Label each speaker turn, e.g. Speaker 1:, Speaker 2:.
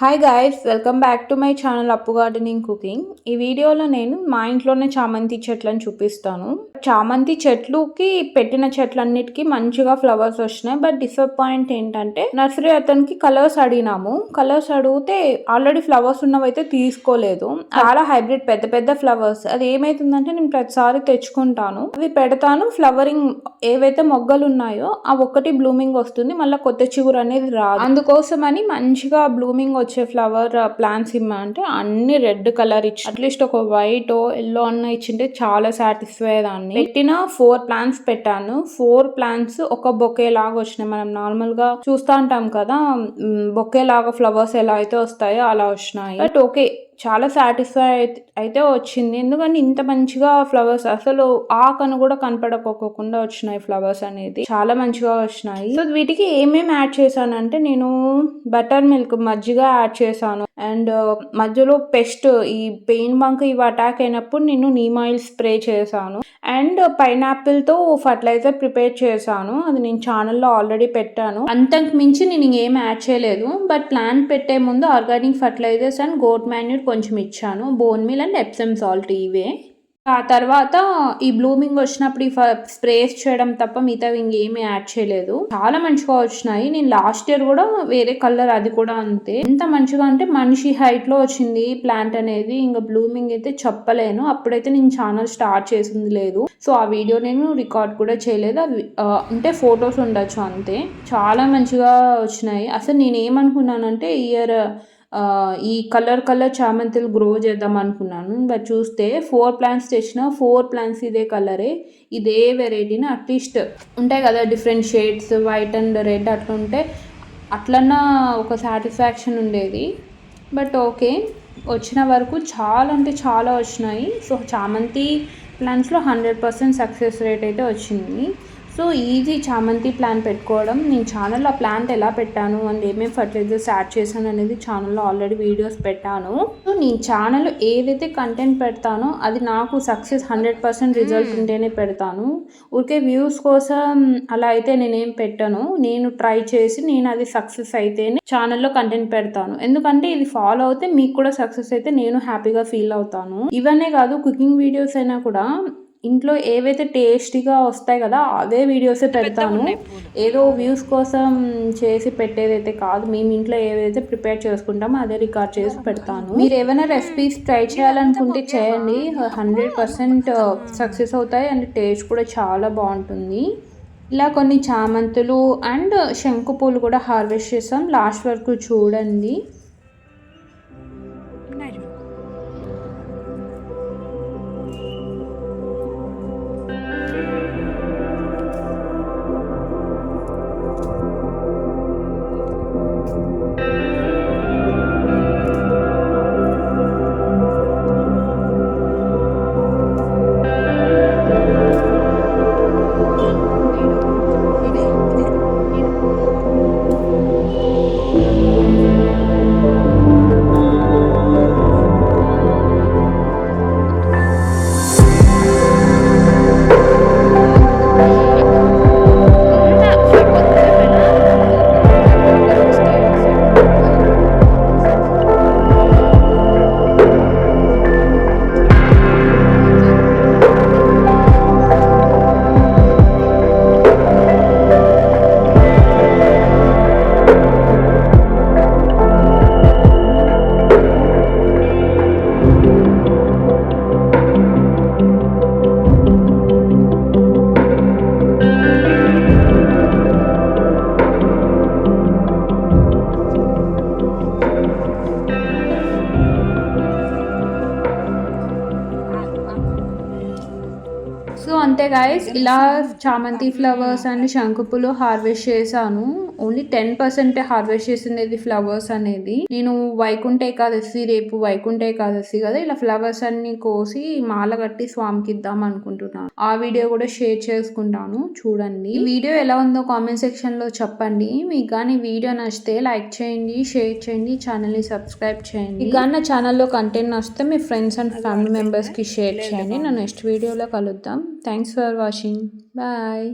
Speaker 1: Hi guys welcome back to my channel Appu gardening cooking ఈ వీడియోలో నేను మా ఇంట్లోనే చామంతి చెట్లను చూపిస్తాను. చామంతి చెట్లుకి పెట్టిన చెట్లన్నిటికీ మంచిగా ఫ్లవర్స్ వచ్చినాయి. బట్ డిసప్పాయింట్ ఏంటంటే నర్సరీ అతనికి కలర్స్ అడిగినాము. కలర్స్ అడిగితే ఆల్రెడీ ఫ్లవర్స్ ఉన్నవైతే తీసుకోలేదు. చాలా హైబ్రిడ్ పెద్ద పెద్ద ఫ్లవర్స్ అది ఏమైతుందంటే నేను ప్రతిసారి తెచ్చుకుంటాను. అవి పెడతాను. ఫ్లవరింగ్ ఏవైతే మొగ్గలు ఉన్నాయో ఆ ఒక్కటి బ్లూమింగ్ వస్తుంది. మళ్ళీ కొత్త చిగురు అనేది రాదు. అందుకోసమని మంచిగా బ్లూమింగ్ వచ్చే ఫ్లవర్ ప్లాంట్స్ ఇమ్మంటే అన్ని రెడ్ కలర్ ఇచ్చి అట్లీస్ట్ ఒక వైట్ ఎల్లో అన్న ఇచ్చింటే చాలా సాటిస్ఫై దాన్ని పెట్టిన. ఫోర్ ప్లాంట్స్ పెట్టాను. ఫోర్ ప్లాంట్స్ ఒక బొకే లాగా వచ్చినాయి. మనం నార్మల్గా చూస్తా ఉంటాం కదా బొకే లాగా ఫ్లవర్స్ ఎలా అయితే వస్తాయో అలా వచ్చినాయి. బట్ ఓకే చాలా సాటిస్ఫై అయితే వచ్చింది. ఎందుకంటే ఇంత మంచిగా ఫ్లవర్స్ అసలు ఆకను కూడా కనపడకోకుండా వచ్చినాయి ఫ్లవర్స్ అనేది. చాలా మంచిగా వచ్చినాయి. సో వీటికి ఏమేమి యాడ్ చేశానంటే నేను బటర్ మిల్క్ మజ్జిగ యాడ్ చేశాను. అండ్ uh, మధ్యలో పెస్ట్ ఈ పెయిన్ బంక్ ఇవి అటాక్ అయినప్పుడు నేను నీమ్ ఆయిల్ స్ప్రే చేశాను. అండ్ పైనాపిల్తో ఫర్టిలైజర్ ప్రిపేర్ చేశాను. అది నేను ఛానల్లో ఆల్రెడీ పెట్టాను. అంతకు మించి నేను ఇంకేం యాడ్ చేయలేదు. బట్ ప్లాన్ పెట్టే ముందు organic fertilisers and goat manure కొంచెం ఇచ్చాను. Bone meal and Epsom salt ఇవే. ఆ తర్వాత ఈ బ్లూమింగ్ వచ్చినప్పుడు ఈ స్ప్రేస్ చేయడం తప్ప మిగతా ఇంకేమీ యాడ్ చేయలేదు. చాలా మంచిగా వచ్చినాయి. నేను లాస్ట్ ఇయర్ కూడా వేరే కలర్ అది కూడా అంతే. ఎంత మంచిగా అంటే మనిషి హైట్లో వచ్చింది ప్లాంట్ అనేది. ఇంకా బ్లూమింగ్ అయితే చెప్పలేను. అప్పుడైతే నేను ఛానల్ స్టార్ట్ చేసింది లేదు. సో ఆ వీడియో నేను రికార్డ్ కూడా చేయలేదు. అది అంటే ఫొటోస్ ఉండొచ్చు అంతే. చాలా మంచిగా వచ్చినాయి. అసలు నేను ఏమనుకున్నానంటే ఇయర్ ఈ కలర్ కలర్ చామంతులు గ్రో చేద్దాం అనుకున్నాను. బట్ చూస్తే ఫోర్ ప్లాంట్స్ తెచ్చిన ఫోర్ ప్లాంట్స్ ఇదే కలరే ఇదే వెరైటీని అట్లీస్ట్ ఉంటాయి కదా different shades white and red అట్లా ఉంటే అట్లన్నా ఒక సాటిస్ఫాక్షన్ ఉండేది. బట్ ఓకే వచ్చిన వరకు చాలా అంటే చాలా వచ్చినాయి. సో చామంతి ప్లాంట్స్లో హండ్రెడ్ పర్సెంట్ సక్సెస్ రేట్ అయితే వచ్చింది. సో ఈజీ చామంతి ప్లాన్ పెట్టుకోవడం. నేను ఛానల్లో ప్లాంట్ ఎలా పెట్టాను అండ్ ఏమేమి ఫర్టిలైజర్స్ యాడ్ చేశాను అనేది ఛానల్లో ఆల్రెడీ వీడియోస్ పెట్టాను. సో నేను ఛానల్లో ఏదైతే కంటెంట్ పెడతానో అది నాకు సక్సెస్ హండ్రెడ్ పర్సెంట్ రిజల్ట్ ఉంటేనే పెడతాను. ఊరికే వ్యూస్ కోసం అలా అయితే నేనేం పెట్టాను. నేను ట్రై చేసి నేను అది సక్సెస్ అయితేనే ఛానల్లో కంటెంట్ పెడతాను. ఎందుకంటే ఇది ఫాలో అవుతే మీకు కూడా సక్సెస్ అయితే నేను హ్యాపీగా ఫీల్ అవుతాను. ఇవన్నీ కాదు కుకింగ్ వీడియోస్ అయినా కూడా ఇంట్లో ఏవైతే టేస్టీగా వస్తాయి కదా అవే వీడియోస్ పెడతాను ఏదో వ్యూస్ కోసం చేసి పెట్టేదైతే కాదు మేము ఇంట్లో ఏవైతే ప్రిపేర్ చేసుకుంటామో అదే రికార్డ్ చేసి పెడతాను. మీరు ఏమైనా రెసిపీస్ ట్రై చేయాలనుకుంటే చేయండి. హండ్రెడ్ పర్సెంట్ సక్సెస్ అవుతాయి అండ్ టేస్ట్ కూడా చాలా బాగుంటుంది. ఇలా కొన్ని చామంతులు అండ్ శంకు పూలు కూడా హార్వెస్ట్ చేస్తాం లాస్ట్ వరకు చూడండి. సో అంతే గాయస్ ఇలా చామంతి ఫ్లవర్స్ అండ్ శంకుపులు హార్వెస్ట్ చేశాను. ఓన్లీ టెన్ పర్సెంటే హార్వెస్ట్ చేసింది ఫ్లవర్స్ అనేది. నేను వైకుంఠ ఏకాదశి రేపు వైకుంఠ ఏకాదశి కదా ఇలా ఫ్లవర్స్ అన్ని కోసి మాల కట్టి స్వామికి ఇద్దాం అనుకుంటున్నాను. ఆ వీడియో కూడా షేర్ చేసుకుంటాను చూడండి. ఈ వీడియో ఎలా ఉందో కామెంట్ సెక్షన్లో చెప్పండి. మీకు కానీ వీడియో నచ్చితే లైక్ చేయండి షేర్ చేయండి ఛానల్ని సబ్స్క్రైబ్ చేయండి. మీకు కానీ నా ఛానల్లో కంటెంట్ నచ్చితే మీ ఫ్రెండ్స్ అండ్ ఫ్యామిలీ మెంబర్స్కి షేర్ చేయండి. నా నెక్స్ట్ వీడియోలో కలుద్దాం. Thanks for watching. బాయ్.